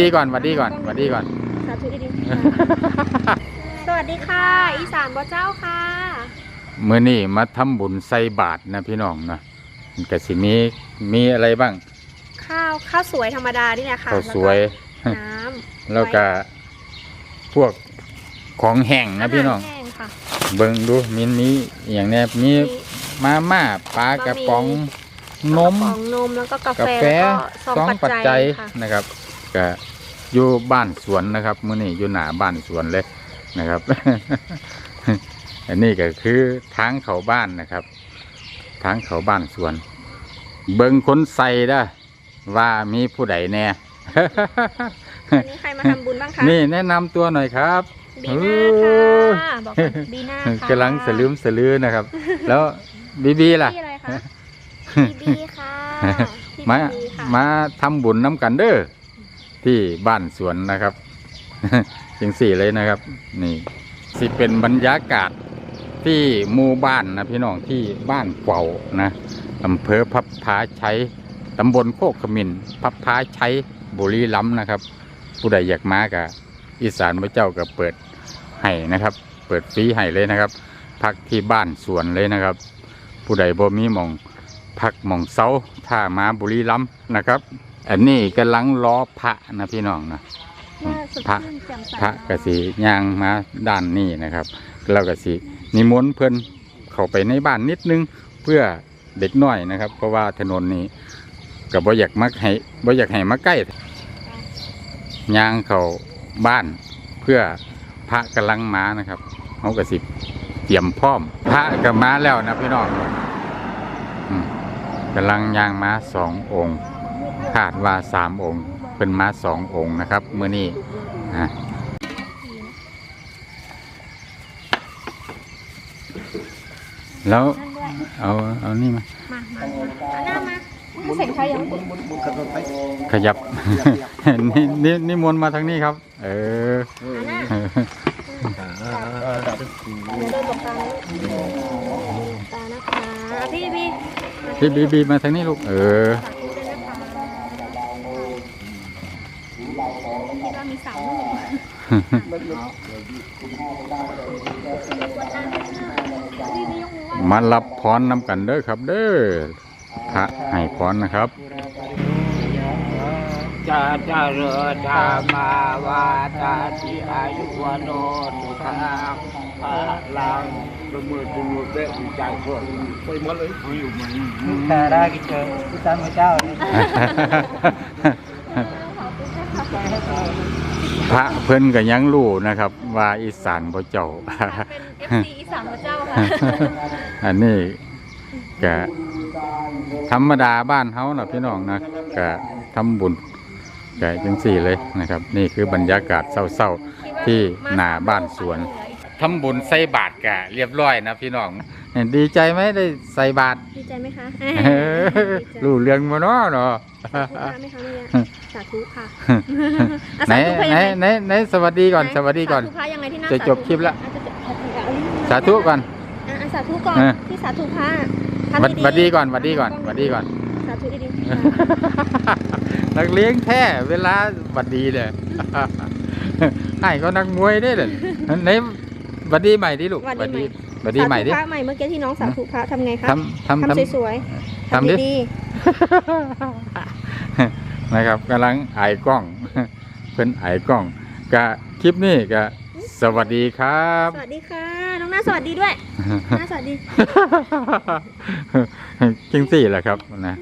ดีก่อนหวัดดีก่อนหวัดดีก่อน สาธุดีๆค่ะสวัสดีค่ะ อีสานบ่เจ้าค่ะเมื่อนี่มาทำบุญใส่บาตรนะพี่น้องนะมันก็สิมีมีอะไรบ้าง ข้าวข้าวสวยธรรมดานี่แหละค่ะข้าวสวยแล้วก็น้ำแล้วก็พวกของแห้งนะพี่น้องาหารแห้งค่ะเบิ่งดูมีมีอหย่างแนี้มีมีมาม่าปลากระป๋องนมกระป๋องนมแล้วก็กากาแฟแฟแล้วก็สองปัจจัยค่ะนะครับ ก็อยู่บ้านสวนนะครับมื้อนี้อยู่หน้าบ้านสวนเลยนะครับ อันนี้ก็คือทางเขาบ้านนะครับ ทางเขาบ้านสวน เบิ่งคนใส่ได้อว่ามีผู้ใดแน่วันนี้ใครมาทำบุญบ้างคะนี่แนะนำตัวหน่อยครับบีน่าค่ะบอกก่อนบีน่าค่ะกำลังสลืมสลือนะครับ แล้วบีบีล่ะพี่อะไรคะบีบีค่ะพี่มาบีค่ะมาทำบุญน้ำกันเด้อ ที่บ้านสวนนะครับจังสี่เลยนะครับ นี่สิเป็นบรรยากาศที่หมู่บ้านนะพี่น้องที่บ้านเกวานะอำเภอพับพาชัยตำบลโคกขมินพับพาชัยบุรีรัมย์นะครับ ผู้ใดอยากมากะอีสานพระเจ้าก็เปิดให้นะครับ เปิดฟรีให้เลยนะครับ พักที่บ้านสวนเลยนะครับ ผู้ใดบ่มีหมองพักหมองเสาท่ามาบุรีรัมย์นะครับ อันนี้กำลังรอพระนะพี่น้องนะน่าสดพระชื่นแจ่มใสพระกสีย่างมาด้านนี้นะครับแล้วก็สินิมนต์เพิ่นเข้าไปในบ้านนิดนึงเพื่อเด็กน้อยนะครับ เพราะว่าถนนนี้ก็บ่อยากมาให้บ่อยากให้มาใกล้ย่างเข้าบ้านเพื่อพระกำลังมานะครับเขาก็สิเตรียมพร้อม พระก็มาแล้วนะพี่น้องอืมกำลังย่างมาสององค์ คาดว่าสามองค์ เป็นมาสององค์นะครับเมื่อนี้อะแล้วนั่นด้วยเอาเอานี่มามามามาเอาหน้ามาไม่เสียงใครยังตุ่ขยับ นี่นี่นี่มนต์มาทางนี้ครับ เออเอาหน้าเดี๋ยวเดินหลบตานะลูกตานะคะพี่พี่พี่บีบีมาทางนี้ลูก เออ สาธุด้วยนะคะคิดว่ามีสาวลูกพี่พี่ยกมือไหว้มารับพรนำกันเด้อครับ เด้อพระให้พรนะครับจะเจริญธรรมาวาทาทิอายุวโนสุขังพลังประมือประมือเบะใจคนไปหมดเลยอยู่มันแต่ได้กินเจอพี่จันพระเจ้าเนี่ย พระเพิ่นก็ยังรู้นะครับ ว่าอีสานบ่เจ้า เป็น FC อีสานพระเจ้าค่ะ อันนี้ก็ธรรมดาบ้านเฮานะพี่น้องนะก็ทำบุญก็จังสี่เลยนะครับ นี่คือบรรยากาศเศร้าๆที่หน้าบ้านสวนทำบุญใส่บาตรกะเรียบร้อยนะพี่น้อง ดีใจไหมได้ใส่บาตรดีใจไหมคะเออรู้เรื่องมาเนาะเนาะสาธุค่ะไหมคะเนี่ยสาธุค่ะอะไหนสาธุค่ะไหนยังไงไหนไหนสวัสดีก่อน สวัสดีก่อน สาธุพระยังไงที่หน้าจะจบคลิปละ อะจะจบอะเอาลิ้นสาธุก่อน อะอะสาธุก่อนเออ ที่สาธุพระหวัดทำหวัดดีก่อนหวัดดีก่อนหวัดดีก่อน สาธุดีๆค่ะนักเลี้ยงแท้เวลาหวัดดีเลย ให้ก็นักมวยได้เลยไหนหวัดดีใหม่ดิลูกหวัดดีใหม่หวัดดีใหม่ดิสาธุพระใหม่เมื่อกี้ที่น้องสาธุพระทำไงคะทำทำททำสวยๆทำดิดีำ นะครับกำลังไอายกล้องเพิ่นไอายกล้องกะคลิปนี้กะสวัสดีครับๆสวัสดีค่ะ น้องหน้าสวัสดีด้วย หน้าสวัสดี จริงสี่แหละครับนะ